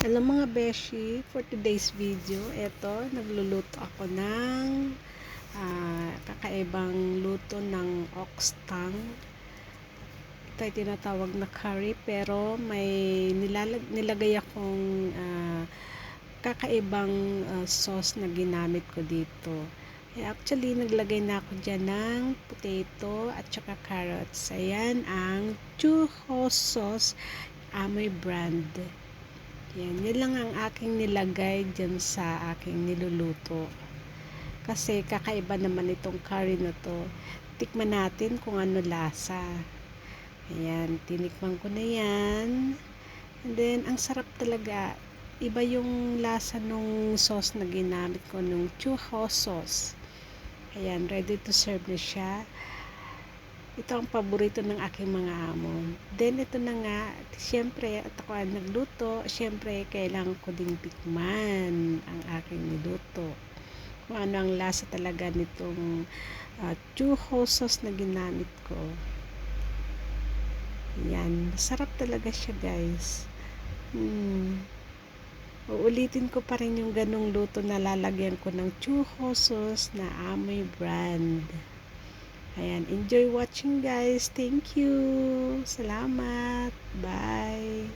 Hello mga beshi, for today's video, eto, nagluluto ako ng ah, kakaibang luto ng oxtang. Ito ay tinatawag na curry pero may nilalag, nilagay akong ah, kakaibang ah, sauce na ginamit ko dito. Eh, actually, naglagay na ako dyan ng potato at saka carrots. Ayan ang Chuho sauce Amoy brand. Yan, yan lang ang aking nilagay dyan sa aking niluluto. Kasi kakaiba naman itong curry na to. Tikman natin kung ano lasa. Ayan, tinikman ko na yan. And then, ang sarap talaga. Iba yung lasa nung sauce na ginamit ko, nung chuho sauce. Ayan, ready to serve na siya. Ito ang paborito ng aking mga amo. Then, ito na nga, siyempre, at ako ang nagluto, siyempre, kailangan ko ding tikman ang aking niluto. Kung ano ang lasa talaga nitong uh, chuho sauce na ginamit ko. Yan, sarap talaga siya guys. Hmm. Uulitin ko pa rin yung ganong luto na lalagyan ko ng chuho sauce na amoy brand. Ayan, enjoy watching guys. Thank you. Salamat. Bye.